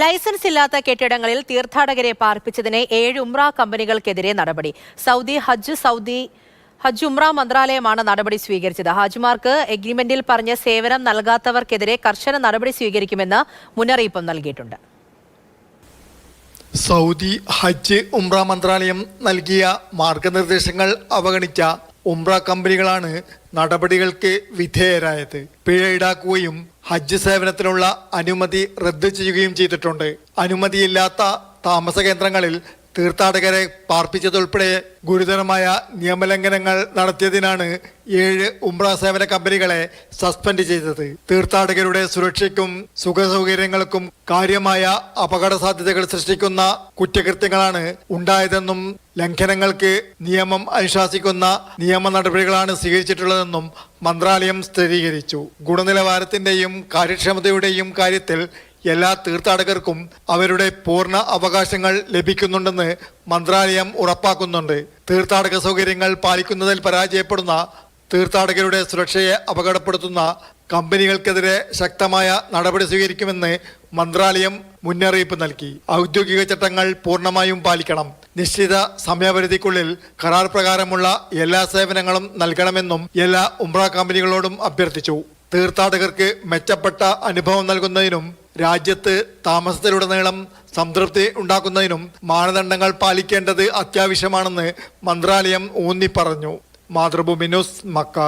Licence ഇല്ലാത്ത കെട്ടിടങ്ങളിൽ തീർത്ഥാടകരെ പാർപ്പിച്ചതിന് ഏഴ് ഉംറ കമ്പനികൾക്കെതിരെ നടപടി. സൗദി ഹജ്ജ് സൗദി ഹജ്ജ് ഉംറ മന്ത്രാലയമാണ് നടപടി സ്വീകരിച്ചത്. ഹാജിമാർക്ക് എഗ്രിമെന്റിൽ പറഞ്ഞ സേവനം നൽകാത്തവർക്കെതിരെ കർശന നടപടി സ്വീകരിക്കുമെന്ന് മുന്നറിയിപ്പും നൽകിയിട്ടുണ്ട്. സൗദി ഹജ്ജ് ഉംറ മന്ത്രാലയം നൽകിയ മാർഗനിർദ്ദേശങ്ങൾ അവഗണിച്ച ഉംറ കമ്പനികളാണ് നടപടികൾക്ക് വിധേയരായത്. പിഴ ഈടാക്കുകയും ഹജ്ജ് സേവനത്തിനുള്ള അനുമതി റദ്ദ് ചെയ്യുകയും ചെയ്തിട്ടുണ്ട്. അനുമതിയില്ലാത്ത താമസ കേന്ദ്രങ്ങളിൽ തീർത്ഥാടകരെ പാർപ്പിച്ചതുൾപ്പെടെ ഗുരുതരമായ നിയമലംഘനങ്ങൾ നടത്തിയതിനാണ് ഏഴ് ഉംറ സേവന കമ്പനികളെ സസ്പെൻഡ് ചെയ്തത്. തീർത്ഥാടകരുടെ സുരക്ഷയ്ക്കും സുഖസൗകര്യങ്ങൾക്കും കാര്യമായ അപകട സാധ്യതകൾ സൃഷ്ടിക്കുന്ന കുറ്റകൃത്യങ്ങളാണ് ഉണ്ടായതെന്നും ലംഘനങ്ങൾക്ക് നിയമം അനുശാസിക്കുന്ന നിയമ നടപടികളാണ് സ്വീകരിച്ചിട്ടുള്ളതെന്നും മന്ത്രാലയം സ്ഥിരീകരിച്ചു. ഗുണനിലവാരത്തിന്റെയും കാര്യക്ഷമതയുടെയും കാര്യത്തിൽ എല്ലാ തീർത്ഥാടകർക്കും അവരുടെ പൂർണ അവകാശങ്ങൾ ലഭിക്കുന്നുണ്ടെന്ന് മന്ത്രാലയം ഉറപ്പാക്കുന്നുണ്ട്. തീർത്ഥാടക സൗകര്യങ്ങൾ പാലിക്കുന്നതിൽ പരാജയപ്പെടുന്ന തീർത്ഥാടകരുടെ സുരക്ഷയെ അപകടപ്പെടുത്തുന്ന കമ്പനികൾക്കെതിരെ ശക്തമായ നടപടി സ്വീകരിക്കുമെന്ന് മന്ത്രാലയം മുന്നറിയിപ്പ് നൽകി. ഔദ്യോഗിക ചട്ടങ്ങൾ പൂർണമായും പാലിക്കണം. നിശ്ചിത സമയപരിധിക്കുള്ളിൽ കരാർ പ്രകാരമുള്ള എല്ലാ സേവനങ്ങളും നൽകണമെന്നും എല്ലാ ഉംറ കമ്പനികളോടും അഭ്യർത്ഥിച്ചു. തീർത്ഥാടകർക്ക് മെച്ചപ്പെട്ട അനുഭവം നൽകുന്നതിനും രാജ്യത്ത് താമസത്തിലുടനീളം സംതൃപ്തി ഉണ്ടാക്കുന്നതിനും മാനദണ്ഡങ്ങൾ പാലിക്കേണ്ടത് അത്യാവശ്യമാണെന്ന് മന്ത്രാലയം ഊന്നി പറഞ്ഞു മാതൃഭൂമി ന്യൂസ് മക്ക.